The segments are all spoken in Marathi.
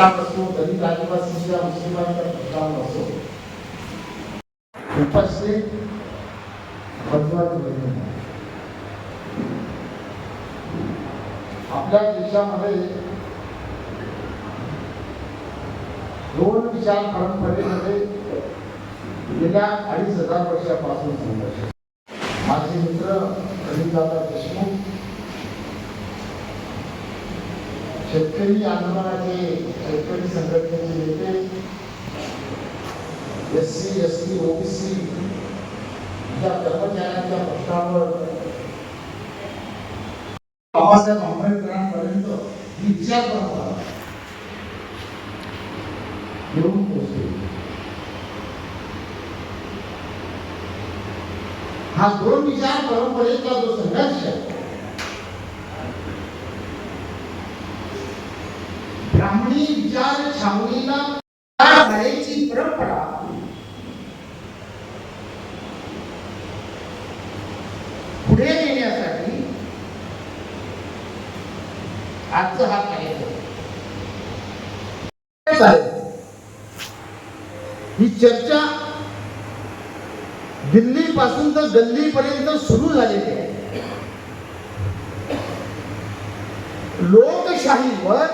दलित आदिवासीच्या मुस्लिमांचा प्रश्नावर असतो उपस्थित महत्वाची आपल्या देशामध्ये दोन विचार परंपरेमध्ये गेल्या अडीच हजार वर्षापासून संघर्ष. माझे मित्र रवींद्रनाथ देशमुख शेतकरी आंदोलनाचे शेतकरी संघटनेचे नेते S C S T OBC या कर्मचाऱ्यांच्या प्रश्नावर बाबासाहेब आंबेडकरांपर्यंत विचार परंपरा येऊन पोहोचली हा दोन विचार परंपरेचा जो संघर्ष आहे ब्राह्मणी विचार छावणीला करायची परंपरा. पुढे नेण्यासाठी आजचा हा कार्यक्रम. ही चर्चा दिल्लीपासून तर गल्लीपर्यंत सुरू झालेली आहे. लोकशाहीवर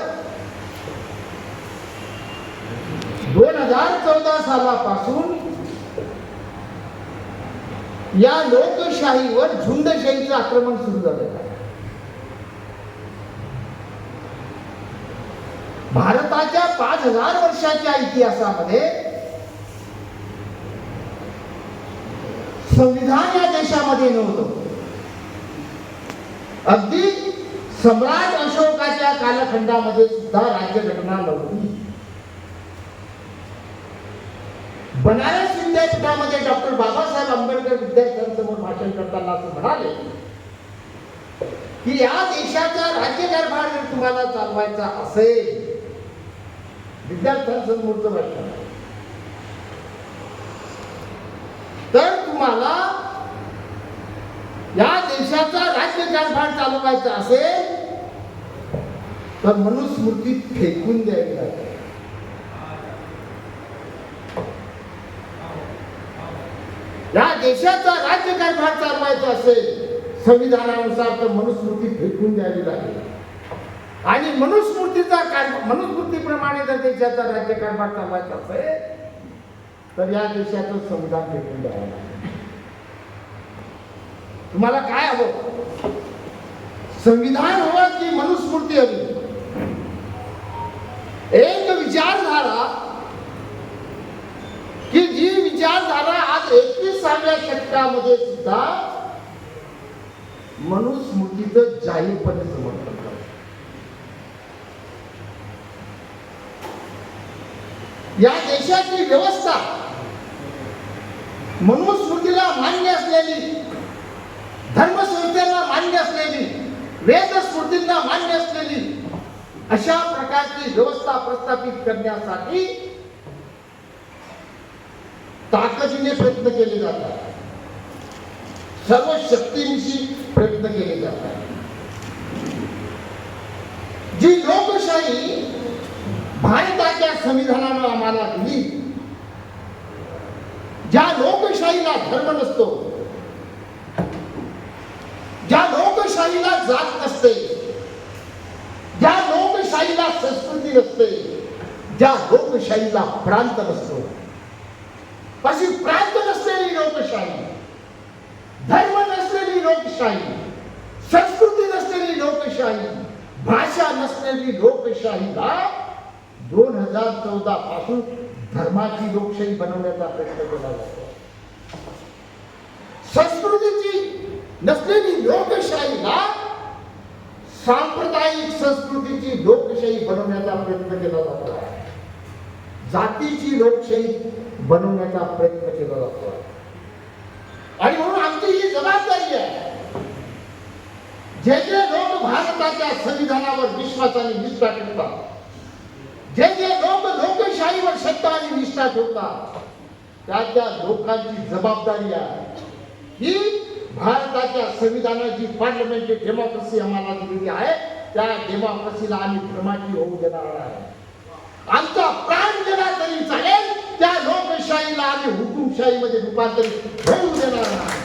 दोन हजार चौदा सालापासून या लोकशाहीवर झुंडशाहीचं आक्रमण सुरू झालेलं आहे. भारताच्या पाच हजार वर्षाच्या इतिहासामध्ये संविधान या देशामध्ये नव्हतं. अगदी सम्राट अशोकाच्या कालखंडामध्ये सुद्धा राज्यघटना नव्हती. बनारस विद्यापीठामध्ये डॉक्टर बाबासाहेब आंबेडकर विद्यार्थ्यांसमोर भाषण करताना असं म्हणाले की या देशाचा राज्यकारभार जर तुम्हाला चालवायचा असेल विद्यार्थ्यांसमोरचं भाषण. तर तुम्हाला या देशाचा राज्यकारभार चालवायचा असेल तर मनुस्मृती फेकून द्यावी लागते या देशाचा राज्यकारभार चालवायचा असेल संविधानानुसार तर मनुस्मृती फेकून द्यावी लागेल. आणि मनुस्मृतीचा कार मनुस्मृतीप्रमाणे जर देशाचा राज्यकारभार चालवायचा असेल तर या देशाचं संविधान फेकून द्यावं लागेल. तुम्हाला काय हवं? संविधान हवं की मनुस्मृती हवी? एक विचारधारा की जी विचारधारा एकविसाव्या शतकामध्ये सुद्धा मनुस्मृतीचं जाहीरपणे समर्थन करत या देशाची व्यवस्था मनुस्मृतीला मान्य असलेली धर्मसंस्थेला मान्य असलेली वेदस्मृतींना मान्य असलेली अशा प्रकारची व्यवस्था प्रस्थापित करण्यासाठी ताकदीने प्रयत्न केले जातात. सर्व शक्तींशी प्रयत्न केले जातात. जी लोकशाही भारताच्या संविधानानं आम्हाला दिली ज्या लोकशाहीला धर्म नसतो ज्या लोकशाहीला जात नसते ज्या लोकशाहीला संस्कृती नसते ज्या लोकशाहीला प्रांत नसतो. अशी प्रांत नसलेली लोकशाही धर्म नसलेली लोकशाही संस्कृती नसलेली लोकशाही भाषा नसलेली लोकशाहीला दोन हजार चौदा पासून धर्माची लोकशाही बनवण्याचा प्रयत्न केला जातो. संस्कृतीची नसलेली लोकशाहीला सांप्रदायिक संस्कृतीची लोकशाही बनवण्याचा प्रयत्न केला जातो. जातीची लोकशाही बनवण्याचा प्रयत्न केला जातो. आणि म्हणून आमची ही जबाबदारी आहे. जे जे लोक भारताच्या संविधानावर विश्वासाने निष्ठा ठेवतात जे जे लोक लोकशाहीवर सत्ता आणि निष्ठा ठेवतात त्या त्या लोकांची जबाबदारी आहे. ही भारताच्या संविधानाची पार्लमेंटरी डेमोक्रेसी आम्हाला दिलेली आहे. त्या डेमोक्रेसीला आम्ही धर्माची होऊ देणार आहे. आमचा केला तरी चालेल. त्या लोकशाहीला आम्ही हुकुमशाहीमध्ये रूपांतरित होऊ देणार नाही.